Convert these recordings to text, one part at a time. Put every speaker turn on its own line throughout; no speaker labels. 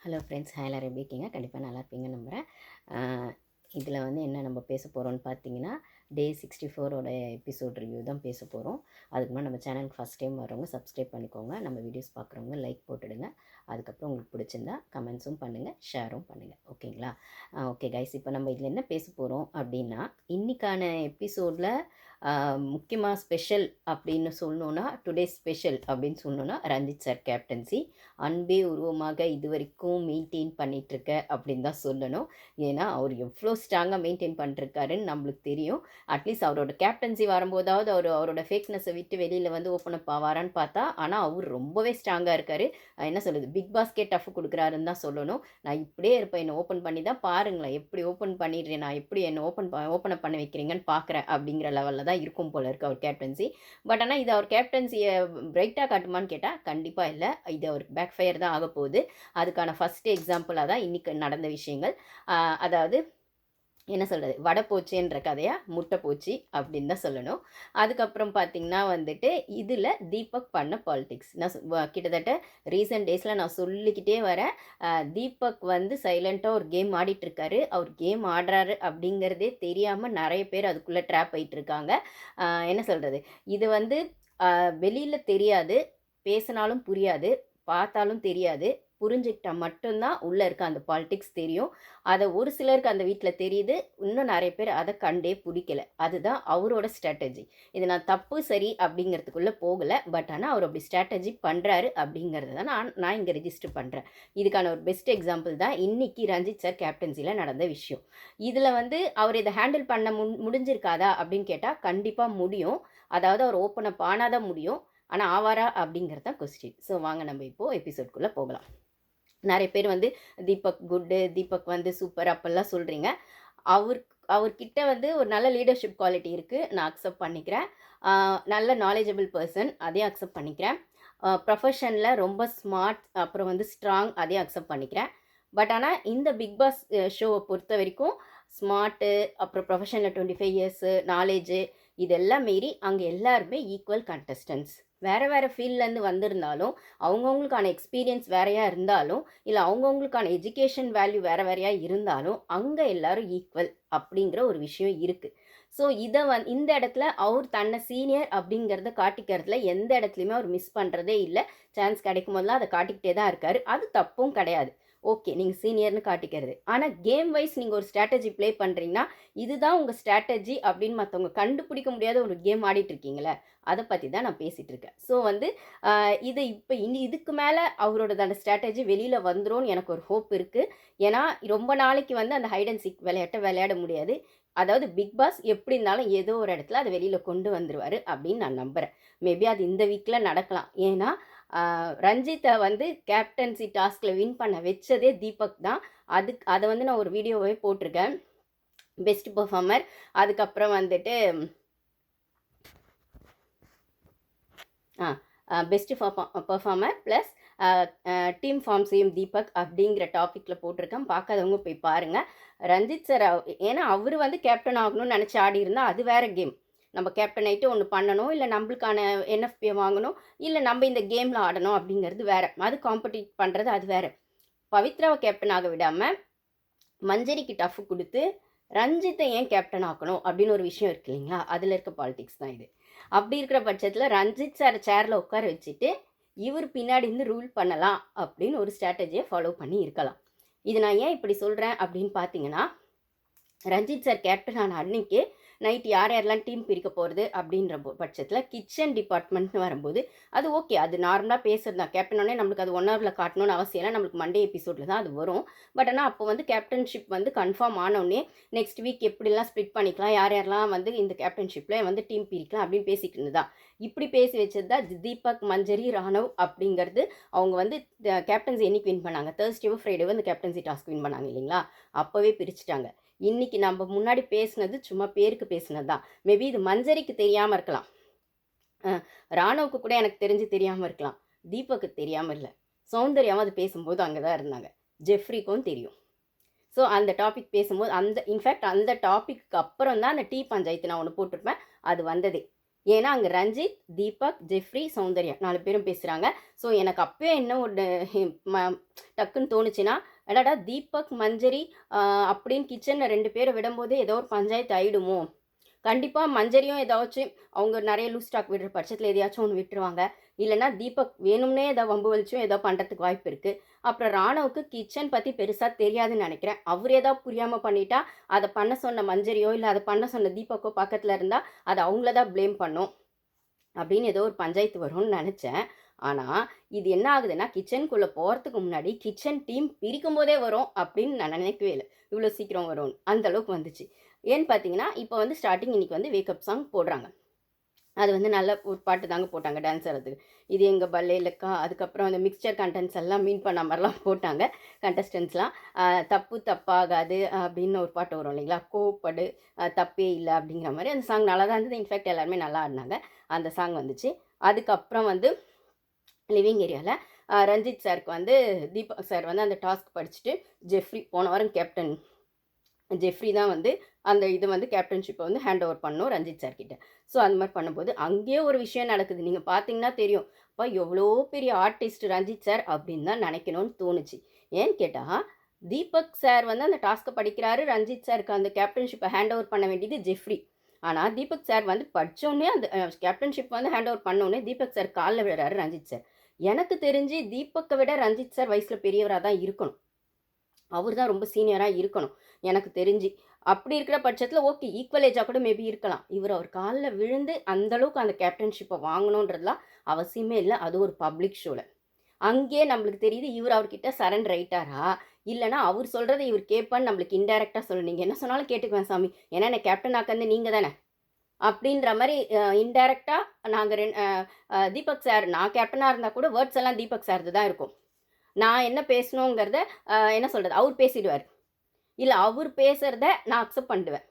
Hello friends. Hi எல்லாரும் எப்படி இருக்கீங்க? கண்டிப்பாக நல்லா இருப்பீங்க நம்புகிறேன் இதில் வந்து என்ன நம்ம பேச போகிறோம்னு பார்த்தீங்கன்னா டே சிக்ஸ்டி ஃபோரோட எபிசோட் ரிவ்யூ தான் பேச போகிறோம் அதுக்கு முன்னாடி நம்ம சேனலுக்கு ஃபஸ்ட் டைம் வரவங்க சப்ஸ்கிரைப் பண்ணிக்கோங்க. நம்ம வீடியோஸ் பார்க்குறவங்க லைக் போட்டுடுங்க. அதுக்கப்புறம் உங்களுக்கு பிடிச்சிருந்தா கமெண்ட்ஸும் பண்ணுங்கள் ஷேரும் பண்ணுங்கள் ஓகேங்களா? ஓகே கைஸ் இப்போ நம்ம இதில் என்ன பேச போகிறோம் அப்படின்னா இன்றைக்கான எபிசோடில் முக்கியமாக ஸ்பெஷல் அப்படின்னு சொல்லணுன்னா டுடே ஸ்பெஷல் அப்படின்னு சொல்லணுன்னா ரஞ்சித் சார் கேப்டன்சி அன்பே உருவமாக இது வரைக்கும் மெயின்டைன் பண்ணிகிட்ருக்க அப்படின்னு தான் சொல்லணும். ஏன்னா அவர் எவ்வளோ ஸ்ட்ராங்காக மெயின்டைன் பண்ணிருக்காருன்னு நம்மளுக்கு தெரியும். அட்லீஸ்ட் அவரோட கேப்டன்சி வரும்போதாவது அவர் அவரோட ஃபேக்னஸை விட்டு வெளியில் வந்து ஓப்பன் அப் ஆவாரான்னு பார்த்தா ஆனால் அவர் ரொம்பவே ஸ்ட்ராங்காக இருக்கார். என்ன சொல்லுது பிக் பாஸ்கே டஃப் கொடுக்குறாருன்னு தான் சொல்லணும். நான் இப்படியே இருப்பேன். என்னை ஓப்பன் பண்ணி தான் பாருங்களேன். எப்படி ஓப்பன் பண்ணிடுறேன்? நான் எப்படி என்னை ஓப்பன் ஓப்பன் அப் பண்ண வைக்கிறீங்கன்னு பார்க்குறேன் அப்படிங்கிற லெவலில் தான் இருக்கும் போல இருக்குது அவர் கேப்டன்சி பட் ஆனால் இது அவர் கேப்டன்சியை பிரைட்டாக காட்டுமான்னு கேட்டால் கண்டிப்பாக இல்லை. இது அவருக்கு பேக் ஃபயர் தான் ஆக போகுது அதுக்கான ஃபஸ்ட்டு எக்ஸாம்பிளாக தான் இன்றைக்கி நடந்த விஷயங்கள். அதாவது என்ன சொல்கிறது வடை போச்சுன்ற கதையாக முட்டை போச்சு அப்படின்னு தான் சொல்லணும். அதுக்கப்புறம் பார்த்திங்கன்னா வந்துட்டு இதில் தீபக் பண்ண பாலிடிக்ஸ் நான் கிட்டத்தட்ட ரீசெண்ட் டேஸில் நான் சொல்லிக்கிட்டே வரேன். தீபக் வந்து சைலண்ட்டாக ஒரு கேம் ஆடிட்டுருக்காரு. அவர் கேம் ஆடுறாரு அப்படிங்கிறதே தெரியாமல் நிறைய பேர் அதுக்குள்ளே ட்ராப் ஆகிட்டுருக்காங்க என்ன சொல்கிறது இது வந்து வெளியில் தெரியாது. பேசினாலும் புரியாது. பார்த்தாலும் தெரியாது. புரிஞ்சுக்கிட்டா மட்டும்தான் உள்ளே இருக்க அந்த பாலிடிக்ஸ் தெரியும். அதை ஒரு சிலருக்கு அந்த வீட்டில் தெரியுது இன்னும் நிறைய பேர் அதை கண்டே பிடிக்கல. அதுதான் அவரோட ஸ்ட்ராட்டஜி இது நான் தப்பு சரி அப்படிங்கிறதுக்குள்ளே போகலை. பட் ஆனால் அவர் அப்படி ஸ்ட்ராட்டஜி பண்ணுறாரு அப்படிங்கிறது தான் நான் நான் இங்கே ரெஜிஸ்டர் பண்ணுறேன் இதுக்கான ஒரு பெஸ்ட் எக்ஸாம்பிள் தான் இன்றைக்கி ரஞ்சித் சார் கேப்டன்சியில் நடந்த விஷயம். இதில் வந்து அவர் இதை ஹேண்டில் பண்ண முன் முடிஞ்சிருக்காதா அப்படின்னு கேட்டால் கண்டிப்பாக முடியும். அதாவது அவர் ஓப்பன் அப் ஆனாதான் முடியும். ஆனால் ஆவாரா அப்படிங்கிறது தான் கொஸ்டின் ஸோ வாங்க நம்ம இப்போது எபிசோட்குள்ளே போகலாம். நிறைய பேர் வந்து தீபக் குட்டு தீபக் வந்து சூப்பர் அப்பெல்லாம் சொல்கிறீங்க அவர் அவர்கிட்ட வந்து ஒரு நல்ல லீடர்ஷிப் குவாலிட்டி இருக்குது நான் அக்செப்ட் பண்ணிக்கிறேன். நல்ல நாலேஜபிள் பர்சன் அதையும் அக்செப்ட் பண்ணிக்கிறேன். ப்ரொஃபஷனில் ரொம்ப ஸ்மார்ட் அப்புறம் வந்து ஸ்ட்ராங் அதையும் அக்செப்ட் பண்ணிக்கிறேன். பட் ஆனால் இந்த பிக் பாஸ் ஷோவை பொறுத்த வரைக்கும் ஸ்மார்ட்டு அப்புறம் ப்ரொஃபஷனில் டுவெண்ட்டி ஃபைவ் இயர்ஸு நாலேஜு இதெல்லாம் மீறி அங்கே எல்லாருமே ஈக்குவல் கண்டஸ்டன்ஸ் வேறு வேறு ஃபீல்ட்லேருந்து வந்திருந்தாலும் அவங்கவுங்களுக்கான எக்ஸ்பீரியன்ஸ் வேறையாக இருந்தாலும் இல்லை அவங்கவுங்களுக்கான எஜுகேஷன் வேல்யூ வேறு வேறையாக இருந்தாலும் அங்கே எல்லோரும் ஈக்குவல் அப்படிங்கிற ஒரு விஷயம் இருக்குது ஸோ இதை வந் இந்த இடத்துல அவர் தன்னை சீனியர் அப்படிங்கிறத காட்டிக்கிறதுல எந்த இடத்துலையுமே அவர் மிஸ் பண்ணுறதே இல்லை. சான்ஸ் கிடைக்கும் போதெல்லாம் அதை காட்டிக்கிட்டே தான் இருக்கார். அது தப்பும் கிடையாது. ஓகே நீங்கள் சீனியர்னு காட்டிக்கிறது. ஆனால் கேம் வைஸ் நீங்கள் ஒரு ஸ்ட்ராட்டஜி ப்ளே பண்ணுறீங்கன்னா இதுதான் உங்கள் ஸ்ட்ராட்டஜி அப்படின்னு மற்றவங்க கண்டுபிடிக்க முடியாத ஒரு கேம் ஆடிட்டுருக்கீங்களே அதை பற்றி தான் நான் பேசிகிட்டு இருக்கேன் ஸோ வந்து இது இப்போ இனி இதுக்கு மேலே அவரோட அந்த ஸ்ட்ராட்டஜி வெளியில் வந்துடும் எனக்கு ஒரு ஹோப் இருக்குது ஏன்னா ரொம்ப நாளைக்கு வந்து அந்த ஹைட் அண்ட் சிக் விளையாட்டை விளையாட முடியாது. அதாவது பிக் பாஸ் எப்படி இருந்தாலும் ஏதோ ஒரு இடத்துல அதை வெளியில் கொண்டு வந்துடுவார் அப்படின்னு நான் நம்புகிறேன் மேபி அது இந்த வீக்கில் நடக்கலாம். ஏன்னா ரஞ்சித்தை வந்து கேப்டன்சி டாஸ்கில் வின் பண்ண வச்சதே தீபக் தான். அதுக்கு அதை வந்து நான் ஒரு வீடியோவே போட்டிருக்கேன். Best performer. அதுக்கப்புறம் வந்துட்டு ஆ பெஸ்ட் பர்ஃபார்மர் ப்ளஸ் டீம் ஃபார்ம்ஸையும் தீபக் அப்படிங்கிற டாப்பிக்கில் போட்டிருக்கேன். பார்க்காதவங்க போய் பாருங்கள் ரஞ்சித் சார் ஏன்னா அவர் வந்து கேப்டன் ஆகணும்னு நினச்சி ஆடி இருந்தால் அது வேறு கேம். நம்ம கேப்டன் ஆகிட்டு ஒன்று பண்ணணும் இல்லை நம்மளுக்கான என்எஃபியை வாங்கணும் இல்லை நம்ம இந்த கேமில் ஆடணும் அப்படிங்கிறது வேறு. அது காம்படிட் பண்ணுறது அது வேறு. பவித்ராவை கேப்டன் ஆக விடாமல் மஞ்சரிக்கு டஃப் கொடுத்து ரஞ்சித்தை ஏன் கேப்டன் ஆக்கணும் அப்படின்னு ஒரு விஷயம் இருக்கு இல்லைங்களா? அதில் இருக்க பாலிடிக்ஸ் தான் இது. அப்படி இருக்கிற பட்சத்தில் ரஞ்சித் சார் சேரில் உட்கார வச்சுட்டு இவர் பின்னாடி இருந்து ரூல் பண்ணலாம் அப்படின்னு ஒரு ஸ்ட்ராட்டஜியை ஃபாலோ பண்ணி இருக்கலாம். இது நான் ஏன் இப்படி சொல்கிறேன் அப்படின்னு பார்த்தீங்கன்னா ரஞ்சித் சார் கேப்டன் ஆன அன்னைக்கு நைட் யார் யாரெல்லாம் டீம் பிரிக்க போகிறது அப்படின்ற பட்சத்தில் கிச்சன் டிபார்ட்மெண்ட்னு வரும்போது அது ஓகே அது நார்மலாக பேசுறது தான். கேப்டனோடனே நம்மளுக்கு அது ஒன் ஹவரில் காட்டணும்னு அவசியம் இல்லை. நம்மளுக்கு மண்டே எபிசோடில் தான் அது வரும். பட் ஆனால் அப்போ வந்து கேப்டன்ஷிப் வந்து கன்ஃபார்ம் ஆனோடனே நெக்ஸ்ட் வீக் எப்படிலாம் ஸ்ப்ளிட் பண்ணிக்கலாம் யார் யாரெல்லாம் வந்து இந்த கேப்டன்ஷிப்பில் வந்து டீம் பிரிக்கலாம் அப்படின்னு பேசிக்கிட்டு இருந்ததா இப்படி பேசி வச்சது தான் தீபக் மஞ்சரி ராணவ் அப்படிங்கிறது அவங்க வந்து கேப்டன்சி என்னைக்கு வின் பண்ணாங்க? தேர்ஸ்டேவோ ஃப்ரைடேவோ இந்த கேப்டன்சி டாஸ்க் வின் பண்ணாங்க இல்லைங்களா? அப்போவே பிரிச்சுட்டாங்க. இன்றைக்கி நம்ம முன்னாடி பேசுனது சும்மா பேருக்கு பேசுனது தான் மேபி இது மஞ்சரிக்கு தெரியாமல் இருக்கலாம். ராணுவுக்கு கூட எனக்கு தெரிஞ்சு தெரியாமல் இருக்கலாம். தீபக்கு தெரியாமல் இல்லை. சௌந்தர்யாவும் அது பேசும்போது அங்கே தான் இருந்தாங்க. ஜெஃப்ரிக்கும் தெரியும். ஸோ அந்த டாபிக் பேசும்போது அந்த இன்ஃபேக்ட் அந்த டாப்பிக்கு அப்புறம் தான் அந்த டீ பஞ்சாயத்து நான் ஒன்று போட்டிருப்பேன். அது வந்ததே.
ஏன்னா அங்கே ரஞ்சித் தீபக் ஜெஃப்ரி சௌந்தர்யா நாலு பேரும் பேசுகிறாங்க ஸோ எனக்கு அப்போயே என்ன ஒரு டக்குன்னு தோணுச்சுன்னா அடாடா தீபக் மஞ்சரி அப்படின்னு கிச்சனில் ரெண்டு பேரை விடும்போது ஏதோ ஒரு பஞ்சாயத்து ஆயிடுமோ? கண்டிப்பாக மஞ்சரியும் ஏதாச்சும் அவங்க நிறைய லூஸ் ஸ்டாக் விடுற பட்சத்தில் எதையாச்சும் ஒன்று விட்டுருவாங்க. இல்லைன்னா தீபக் வேணும்னே ஏதோ வம்பு வலிச்சும் ஏதோ பண்ணுறதுக்கு வாய்ப்பு இருக்குது அப்புறம் ராணவுக்கு கிச்சன் பற்றி பெருசாக தெரியாதுன்னு நினைக்கிறேன். அவர் ஏதாவது புரியாமல் பண்ணிட்டா அதை பண்ண சொன்ன மஞ்சரியோ இல்லை அதை பண்ண சொன்ன தீபக்கோ பக்கத்தில் இருந்தால் அதை அவங்கள தான் ப்ளேம் பண்ணும். அப்படின்னு ஏதோ ஒரு பஞ்சாயத்து வரும்னு நினச்சேன். ஆனால் இது என்ன ஆகுதுன்னா கிச்சனுக்குள்ளே போகிறதுக்கு முன்னாடி கிச்சன் டீம் பிரிக்கும் போதே வரும் அப்படின்னு நான் நினைக்கவே இல்லை. இவ்வளோ சீக்கிரம் வரும் அந்த அளவுக்கு வந்துச்சு. ஏன்னு பார்த்தீங்கன்னா இப்போ வந்து ஸ்டார்டிங் இன்றைக்கி வந்து வேக்கப் சாங் போடுறாங்க. அது வந்து நல்ல ஒரு பாட்டு தாங்க போட்டாங்க டான்ஸ் ஆடுறதுக்கு. இது எங்கள் பல்லையிலக்கா அதுக்கப்புறம் அந்த மிக்சர் கண்டென்ட்ஸ் எல்லாம் மீன் பண்ண மாதிரிலாம் போட்டாங்க கண்டஸ்டன்ஸ்லாம் தப்பு தப்பாகாது அப்படின்னு ஒரு பாட்டு வரும் இல்லைங்களா? கோப்படு தப்பே இல்லை அப்படிங்கிற மாதிரி அந்த சாங் நல்லா தான் இருந்தது இன்ஃபேக்ட் எல்லாருமே நல்லா ஆடினாங்க. அந்த சாங் வந்துச்சு. அதுக்கப்புறம் வந்து லிவிங் ஏரியாவில் ரஞ்சித் சாருக்கு வந்து தீபக் சார் வந்து அந்த டாஸ்க் படிச்சுட்டு ஜெஃப்ரி போன வாரம் கேப்டன் ஜெஃப்ரி தான் வந்து அந்த இது வந்து கேப்டன்ஷிப்பை வந்து ஹேண்ட் ஓவர் பண்ணோம் ரஞ்சித் சார்கிட்ட ஸோ அந்த மாதிரி பண்ணும்போது அங்கேயே ஒரு விஷயம் நடக்குது. நீங்கள் பார்த்தீங்கன்னா தெரியும். அப்பா எவ்வளோ பெரிய ஆர்டிஸ்ட் ரஞ்சித் சார் அப்படின்னு தான் நினைக்கணும்னு தோணுச்சு. ஏன்னு கேட்டால் தீபக் சார் வந்து அந்த டாஸ்க்கை படிக்கிறாரு. ரஞ்சித் சாருக்கு அந்த கேப்டன்ஷிப்பை ஹேண்ட் ஓவர் பண்ண வேண்டியது ஜெஃப்ரி. ஆனால் தீபக் சார் வந்து படித்தோடனே அந்த கேப்டன்ஷிப் வந்து ஹேண்ட் ஓவர் பண்ணோடனே தீபக் சார் காலில் விழுறாரு ரஞ்சித் சார் எனக்கு தெரிஞ்சு தீபக்கை விட ரஞ்சித் சார் வயசில் பெரியவராக தான் இருக்கணும். அவர் தான் ரொம்ப சீனியராக இருக்கணும். எனக்கு தெரிஞ்சு. அப்படி இருக்கிற பட்சத்தில் ஓகே ஈக்குவல் ஏஜாக கூட மேபி இருக்கலாம். இவர் அவர் காலில் விழுந்து அந்த அளவுக்கு அந்த கேப்டன்ஷிப்பை வாங்கணுன்றதுலாம் அவசியமே இல்லை. அது ஒரு பப்ளிக் ஷோவில் அங்கேயே நம்மளுக்கு தெரியுது இவர் அவர்கிட்ட சரண்டர் ஆயிட்டாரா? இல்லைனா அவர் சொல்கிறத இவர் கேட்பான்னு நம்மளுக்கு இன்டெரக்டாக சொல்லு. நீங்கள் என்ன சொன்னாலும் கேட்டுக்குவேன் சாமி. ஏன்னா என்ன கேப்டன் ஆக்கந்து நீங்கள் தானே? அப்படின்ற மாதிரி இன்டெரக்டாக நாங்கள் ரெண்டு தீபக் சார் நான் கேப்டனாக இருந்தால் கூட வேர்ட்ஸ் எல்லாம் தீபக் சார்து தான் இருக்கும். நான் என்ன பேசணுங்கிறத என்ன சொல்கிறது அவர் பேசிடுவார். இல்லை அவர் பேசுகிறத நான் அக்செப்ட் பண்ணிடுவேன்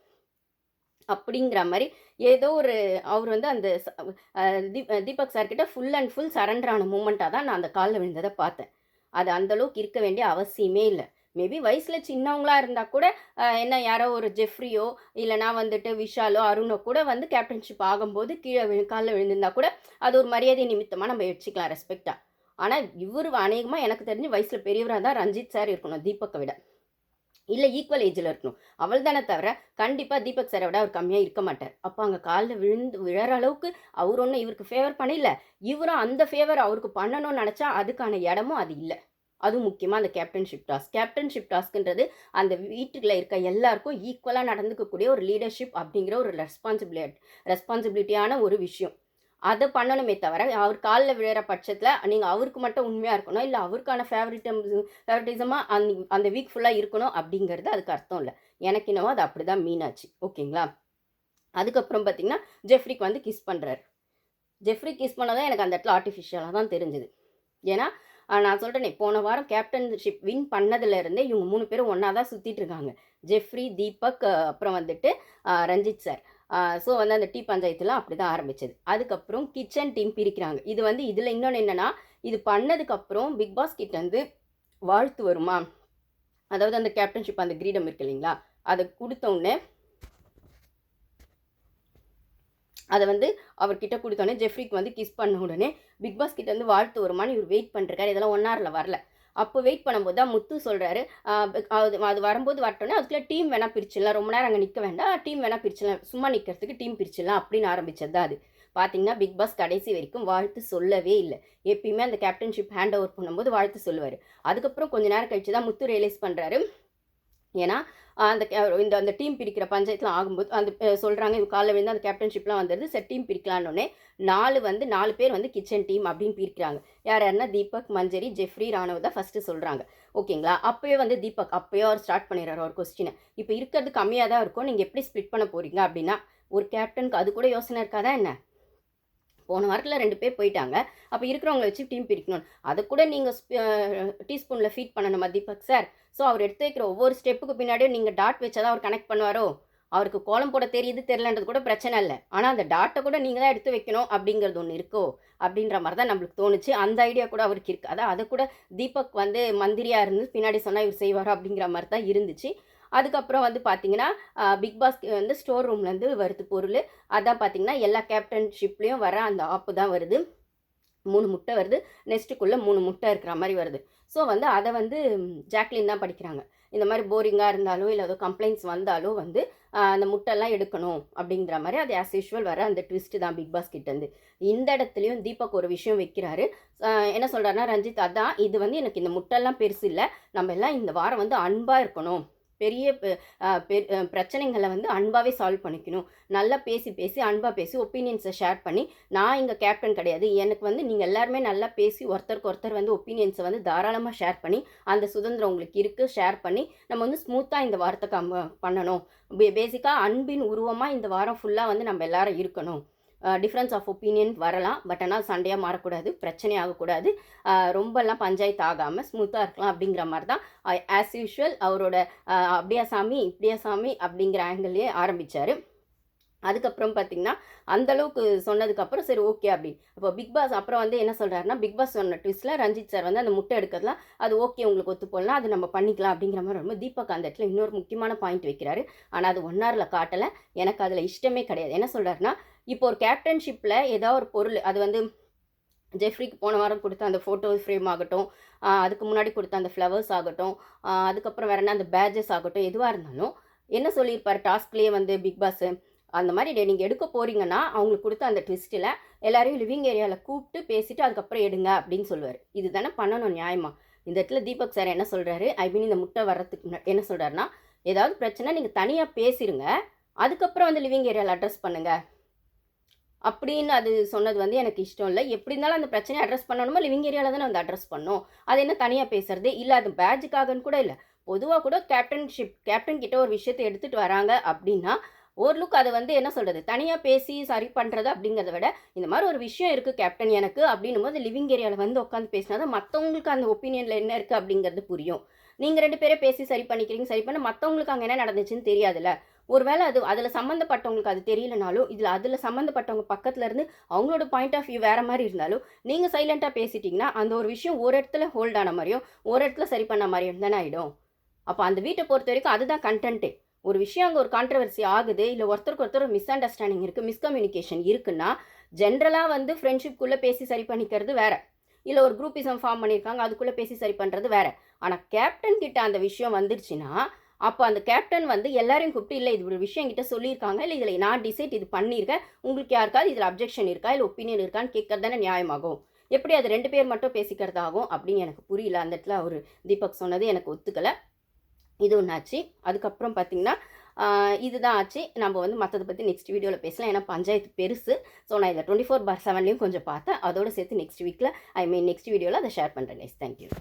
அப்படிங்கிற மாதிரி ஏதோ ஒரு அவர் வந்து அந்த தீபக் சார்கிட்ட ஃபுல் அண்ட் ஃபுல் சரண்டரான மூமெண்ட்டாக தான் நான் அந்த காலில் விழுந்ததை பார்த்தேன். அது அந்தளவுக்கு இருக்க வேண்டிய அவசியமே இல்லை. மேபி வயசில் சின்னவங்களாக இருந்தால் கூட என்ன யாரோ ஒரு ஜெஃப்ரியோ இல்லைனா வந்துட்டு விஷாலோ அருணோ கூட வந்து கேப்டன்ஷிப் ஆகும்போது கீழே விழு காலில் விழுந்திருந்தா கூட அது ஒரு மரியாதை நிமித்தமாக நம்ம வச்சுக்கலாம் ரெஸ்பெக்டாக ஆனால் இவர் அநேகமாக எனக்கு தெரிஞ்சு வயசில் பெரியவராக தான் ரஞ்சித் சார் இருக்கணும் தீபக்கை விட. இல்லை ஈக்குவல் ஏஜில் இருக்கணும். அவள் தானே தவிர கண்டிப்பாக தீபக் சாரை விட அவர் கம்மியாக இருக்க மாட்டார். அப்போ அங்கே காலில் விழுந்து விழற அளவுக்கு அவர் ஒன்றும் இவருக்கு ஃபேவர் பண்ணல. இவரும் அந்த ஃபேவர் அவருக்கு பண்ணணும்னு நினச்சா அதுக்கான இடமும் அது இல்லை. அதுவும் முக்கியமாக அந்த கேப்டன்ஷிப் டாஸ்க் கேப்டன்ஷிப் டாஸ்க்ன்றது அந்த வீட்டுக்குள்ள இருக்க எல்லாருக்கும் ஈக்குவலாக நடந்துக்கக்கூடிய ஒரு லீடர்ஷிப் அப்படிங்கிற ஒரு ரெஸ்பான்சிபிலிட்டி ரெஸ்பான்சிபிலிட்டியான ஒரு விஷயம். அதை பண்ணணுமே தவிர அவர் காலில் விழுற பட்சத்தில் நீங்கள் அவருக்கு மட்டும் உண்மையாக இருக்கணும். இல்லை அவருக்கான ஃபேவரிட்டம் ஃபேவரட்டிசமாக அந்த அந்த வீக் ஃபுல்லாக இருக்கணும் அப்படிங்கிறது அதுக்கு அர்த்தம் இல்லை. எனக்கு என்னவோ அது அப்படி தான் மீனாச்சு ஓகேங்களா? அதுக்கப்புறம் பார்த்தீங்கன்னா ஜெஃப்ரிக்கு வந்து கிஸ் பண்ணுறாரு ஜெஃப்ரி கிஸ் பண்ணதான் எனக்கு அந்த இடத்துல ஆர்டிஃபிஷியலாக தான் தெரிஞ்சுது. ஏன்னா நான் சொல்கிறேனே போன வாரம் கேப்டன்ஷிப் வின் பண்ணதுலேருந்தே இவங்க மூணு பேரும் ஒன்றா தான் சுற்றிட்டு இருக்காங்க. ஜெஃப்ரி தீபக் அப்புறம் வந்துட்டு ரஞ்சித் சார் ஸோ வந்து அந்த டீ பஞ்சாயத்துலாம் அப்படி தான் ஆரம்பிச்சது. அதுக்கப்புறம் கிச்சன் டீம் பிரிக்கிறாங்க. இது வந்து இதில் இன்னொன்று என்னென்னா இது பண்ணதுக்கப்புறம் பிக் பாஸ் கிட்ட வந்து வாழ்த்து வருமா? அதாவது அந்த கேப்டன்ஷிப் அந்த கிரீடம் இருக்கு இல்லைங்களா? அதை கொடுத்தோடனே அதை வந்து அவர்கிட்ட கொடுத்தோடனே ஜெஃப்ரிக்கு வந்து கிஸ் பண்ண உடனே பிக் பாஸ் கிட்ட வந்து வாழ்த்து வருமான்னு இவர் வெயிட் பண்ணிருக்காரு இதெல்லாம் ஒன் ஹவரில் வரல. அப்போ வெயிட் பண்ணும்போது தான் முத்து சொல்கிறாரு அது அது வரும்போது வரட்டோன்னே அதுக்குள்ளே டீம் வேணால் பிரிச்சிடலாம். ரொம்ப நேரம் அங்கே நிற்க வேண்டாம். டீம் வேணால் பிரிச்சிடலாம். சும்மா நிற்கிறதுக்கு டீம் பிரிச்சிடலாம் அப்படின்னு ஆரம்பித்தது தான் அது. பார்த்தீங்கன்னா பிக் பாஸ் கடைசி வரைக்கும் வாழ்த்து சொல்லவே இல்லை. எப்பயுமே அந்த கேப்டன்ஷிப் ஹேண்ட் ஓவர் பண்ணும்போது வாழ்த்து சொல்லுவார். அதுக்கப்புறம் கொஞ்ச நேரம் கழிச்சு தான் முத்து ரியலைஸ் பண்ணுறாரு ஏன்னா அந்த கே- இந்த அந்த டீம் பிரிக்கிற பஞ்சாயத்தில் ஆகும்போது அந்த சொல்கிறாங்க இது காலைல விழுந்து அந்த கேப்டன்ஷிப்லாம் வந்துடுது சரி டீம் பிரிக்கலான்னொடனே நாலு வந்து நாலு பேர் வந்து கிச்சன் டீம் அப்படின்னு பிரிக்கிறாங்க. யார் யாருன்னா தீபக் மஞ்சரி ஜெஃப்ரி ராணுவ தான் ஃபஸ்ட்டு சொல்கிறாங்க ஓகேங்களா? அப்போயே வந்து தீபக் அப்போயே அவர் ஸ்டார்ட் பண்ணிடுறாரு ஒரு கொஸ்டினை இப்போ இருக்கிறது கம்மியாக தான் இருக்கும். நீங்கள் எப்படி ஸ்ப்ளிட் பண்ண போகிறீங்க அப்படின்னா ஒரு கேப்டனுக்கு அது கூட யோசனை இருக்காதா என்ன? போன வாரத்தில் ரெண்டு பேர் போயிட்டாங்க. அப்போ இருக்கிறவங்கள வச்சு டீம் பிரிக்கணும். அதை கூட நீங்கள் டீஸ்பூனில் ஃபீட் பண்ணணுமா தீபக் சார் ஸோ அவர் எடுத்து வைக்கிற ஒவ்வொரு ஸ்டெப்புக்கு பின்னாடியும் நீங்கள் டாட் வச்சா தான் அவர் கனெக்ட் பண்ணுவாரோ? அவருக்கு கோலம் போட தெரியுது தெரிலன்றது கூட பிரச்சனை இல்லை. ஆனால் அந்த டாட்டை கூட நீங்கள் தான் எடுத்து வைக்கணும் அப்படிங்கிறது ஒன்று இருக்கோ? அப்படின்ற மாதிரி தான் நம்மளுக்கு தோணுச்சு. அந்த ஐடியா கூட அவருக்கு இருக்குது அதான் அதை கூட தீபக் வந்து மந்திரியாக இருந்து பின்னாடி சொன்னால் இவர் செய்வாரோ அப்படிங்கிற மாதிரி தான் இருந்துச்சு. அதுக்கப்புறம் வந்து பார்த்தீங்கன்னா பிக் பாஸ் வந்து ஸ்டோர் ரூம்லேருந்து வருது பொருள். அதான் பார்த்தீங்கன்னா எல்லா கேப்டன்ஷிப்லேயும் வர அந்த ஆப்பு தான் வருது. மூணு முட்டை வருது. நெக்ஸ்ட்டுக்குள்ளே மூணு முட்டை இருக்கிற மாதிரி வருது. ஸோ வந்து அதை வந்து ஜாக்லின் தான் படிக்கிறாங்க. இந்த மாதிரி போரிங்காக இருந்தாலோ இல்லை ஏதோ கம்ப்ளைண்ட்ஸ் வந்தாலோ வந்து அந்த முட்டைலாம் எடுக்கணும் அப்படிங்கிற மாதிரி அது ஆஸ் யூஷுவல் வர அந்த ட்விஸ்ட்டு தான் பிக் பாஸ் கிட்டேருந்து இந்த இடத்துலையும் தீபக் ஒரு விஷயம் வைக்கிறாரு. என்ன சொல்கிறாருன்னா ரஞ்சித் அதான் இது வந்து எனக்கு இந்த முட்டெல்லாம் பெருசு இல்லை. நம்ம எல்லாம் இந்த வாரம் வந்து அன்பாக இருக்கணும். பெரிய பெ- பெ- பிரச்சனைகளை வந்து அன்பாகவே சால்வ் பண்ணிக்கணும். நல்லா பேசி பேசி அன்பாக பேசி ஒப்பீனியன்ஸை ஷேர் பண்ணி நான் இங்கே கேப்டன் கிடையாது. எனக்கு வந்து நீங்கள் எல்லாருமே நல்லா பேசி ஒருத்தருக்கு ஒருத்தர் வந்து ஒப்பீனியன்ஸை வந்து தாராளமாக ஷேர் பண்ணி அந்த சுதந்திரம் உங்களுக்கு இருக்குது ஷேர் பண்ணி நம்ம வந்து ஸ்மூத்தாக இந்த வாரத்தை கம் பண்ணணும். பேசிக்காக அன்பின் உருவமாக இந்த வாரம் ஃபுல்லாக வந்து நம்ம எல்லாரும் இருக்கணும். டிஃப்ரென்ஸ் ஆஃப் ஒப்பீனியன் வரலாம். பட் ஆனால் சண்டையாக மாறக்கூடாது பிரச்சனை ஆகக்கூடாது. ரொம்பலாம் பஞ்சாயத்து ஆகாமல் ஸ்மூத்தாக இருக்கலாம் அப்படிங்கிற மாதிரி தான் ஆஸ் யூஷுவல் அவரோட ஆஹ் அப்படியா சாமி இப்படியா சாமி அப்படிங்கிற ஆங்கிள்லேயே ஆரம்பித்தார் அதுக்கப்புறம் பார்த்தீங்கன்னா அந்த அளவுக்கு சொன்னதுக்கப்புறம் சரி ஓகே அப்படின்னு அப்போ பிக் பாஸ் அப்புறம் வந்து என்ன சொல்கிறாருன்னா பிக் பாஸ் சொன்ன ட்விஸ்ட்டில் ரஞ்சித் சார் வந்து அந்த முட்டை எடுக்கிறதுலாம் அது ஓகே உங்களுக்கு ஒத்து போடலாம் அது நம்ம பண்ணிக்கலாம் அப்படிங்கிற மாதிரி ரொம்ப தீபக் அந்த இடத்துல இன்னொரு முக்கியமான பாயிண்ட் வைக்கிறாரு. ஆனால் அது ஒன் ஹவரில் காட்டலை எனக்கு அதில் இஷ்டமே கிடையாது. என்ன சொல்கிறாருன்னா இப்போ ஒரு கேப்டன்ஷிப்பில் ஏதாவது ஒரு பொருள் அது வந்து ஜெஃப்ரிக்கு போன வாரம் கொடுத்த அந்த ஃபோட்டோ ஃப்ரேம் ஆகட்டும் அதுக்கு முன்னாடி கொடுத்த அந்த ஃப்ளவர்ஸ் ஆகட்டும் அதுக்கப்புறம் வேற என்ன அந்த பேஜஸ் ஆகட்டும் எதுவாக இருந்தாலும் என்ன சொல்லியிருப்பார் டாஸ்க்லேயே வந்து பிக் பாஸ் அந்த மாதிரி டே நீங்கள் எடுக்க போகிறீங்கன்னா அவங்களுக்கு கொடுத்த அந்த ட்விஸ்ட்டில் எல்லாரையும் லிவிங் ஏரியாவில் கூப்பிட்டு பேசிவிட்டு அதுக்கப்புறம் எடுங்க அப்படின்னு சொல்லுவார். இது தானே பண்ணணும் நியாயமாக இந்த இடத்துல தீபக் சார் என்ன சொல்கிறாரு ஐ மீன் இந்த முட்டை வர்றதுக்கு என்ன சொல்கிறாருன்னா ஏதாவது பிரச்சனை நீங்கள் தனியாக பேசிடுங்க அதுக்கப்புறம் வந்து லிவிங் ஏரியாவில் அட்ரஸ் பண்ணுங்கள் அப்படின்னு அது சொன்னது வந்து எனக்கு இஷ்டம் இல்லை. எப்படி இருந்தாலும் அந்த பிரச்சனையை அட்ரஸ் பண்ணணுமோ? லிவிங் ஏரியாவில் தானே வந்து அட்ரஸ் பண்ணோம் அது என்ன தனியாக பேசுறது? இல்லை அது பேட்ஜுக்காகன்னு கூட இல்லை. பொதுவாக கூட கேப்டன்ஷிப் கேப்டன் கிட்ட ஒரு விஷயத்தை எடுத்துகிட்டு வராங்க அப்படின்னா ஓரளவுக்கு அதை வந்து என்ன சொல்கிறது தனியாக பேசி சரி பண்ணுறது அப்படிங்கிறத விட இந்த மாதிரி ஒரு விஷயம் இருக்குது கேப்டன் எனக்கு அப்படின்னும் போது லிவிங் ஏரியாவில் வந்து உட்காந்து பேசினா தான் மற்றவங்களுக்கு அந்த ஒப்பீனியனில் என்ன இருக்குது அப்படிங்கிறது புரியும். நீங்கள் ரெண்டு பேரும் பேசி சரி பண்ணிக்கிறீங்க சரி பண்ண மற்றவங்களுக்கு அங்கே என்ன நடந்துச்சுன்னு தெரியாதுல்ல. ஒருவேளை அது அதில் சம்மந்தப்பட்டவங்களுக்கு அது தெரியலனாலும் இதில் அதில் சம்மந்தப்பட்டவங்க பக்கத்தில் இருந்து அவங்களோட பாயிண்ட் ஆஃப் வியூ வேற மாதிரி இருந்தாலும் நீங்கள் சைலண்ட்டாக பேசிட்டீங்கன்னா அந்த ஒரு விஷயம் ஒரு இடத்துல ஹோல்ட் ஆன மாதிரியும் ஒரு இடத்துல சரி பண்ண மாதிரியும் தானே ஆகிடும் அப்போ அந்த வீட்டை பொறுத்த வரைக்கும் அதுதான் கண்டென்ட்டு ஒரு விஷயம் அங்கே ஒரு கான்ட்ரவர்சி ஆகுது இல்லை ஒருத்தருக்கு ஒருத்தர் ஒரு மிஸ் அண்டர்ஸ்டாண்டிங் இருக்குது மிஸ்கம்யூனிகேஷன் இருக்குன்னா ஜென்ரலாக வந்து ஃப்ரெண்ட்ஷிப்குள்ளே பேசி சரி பண்ணிக்கிறது வேறு. இல்லை ஒரு குரூப்பிசம் ஃபார்ம் பண்ணியிருக்காங்க அதுக்குள்ளே பேசி சரி பண்ணுறது வேறு. ஆனால் கேப்டன் கிட்ட அந்த விஷயம் வந்துருச்சுன்னா அப்போ அந்த கேப்டன் வந்து எல்லாரையும் கூப்பிட்டு இல்லை இது ஒரு விஷயம் என்கிட்ட சொல்லியிருக்காங்க. இல்லை இதில் நான் டிசைட் இது பண்ணியிருக்கேன் உங்களுக்கு யாருக்காவது இதில் அப்ஜெக்ஷன் இருக்கா? இல்லை ஒப்பீனியன் இருக்கான்னு கேட்கறது தானே நியாயமாகும். எப்படி அது ரெண்டு பேர் மட்டும் பேசிக்கிறதாகும் அப்படின்னு எனக்கு புரியல. அந்த இடத்துல அவர் தீபக் சொன்னது எனக்கு ஒத்துக்கலை. இது ஒன்றாச்சு அதுக்கப்புறம் பார்த்தீங்கன்னா இதுதான் ஆச்சு. நம்ம வந்து மற்றதை பற்றி நெக்ஸ்ட் வீடியோவில் பேசலாம். ஏன்னா பஞ்சாயத்து பெருசு. ஸோ நான் இதை டுவெண்ட்டி ஃபோர் பார் செவன்லேயும் கொஞ்சம் பார்த்தேன். அதோடு சேர்த்து நெக்ஸ்ட் வீக்கில் ஐ மீன் நெக்ஸ்ட் வீடியோவில் அதை ஷேர் பண்ணுறேன் நெக்ஸ்ட் தேங்க்யூ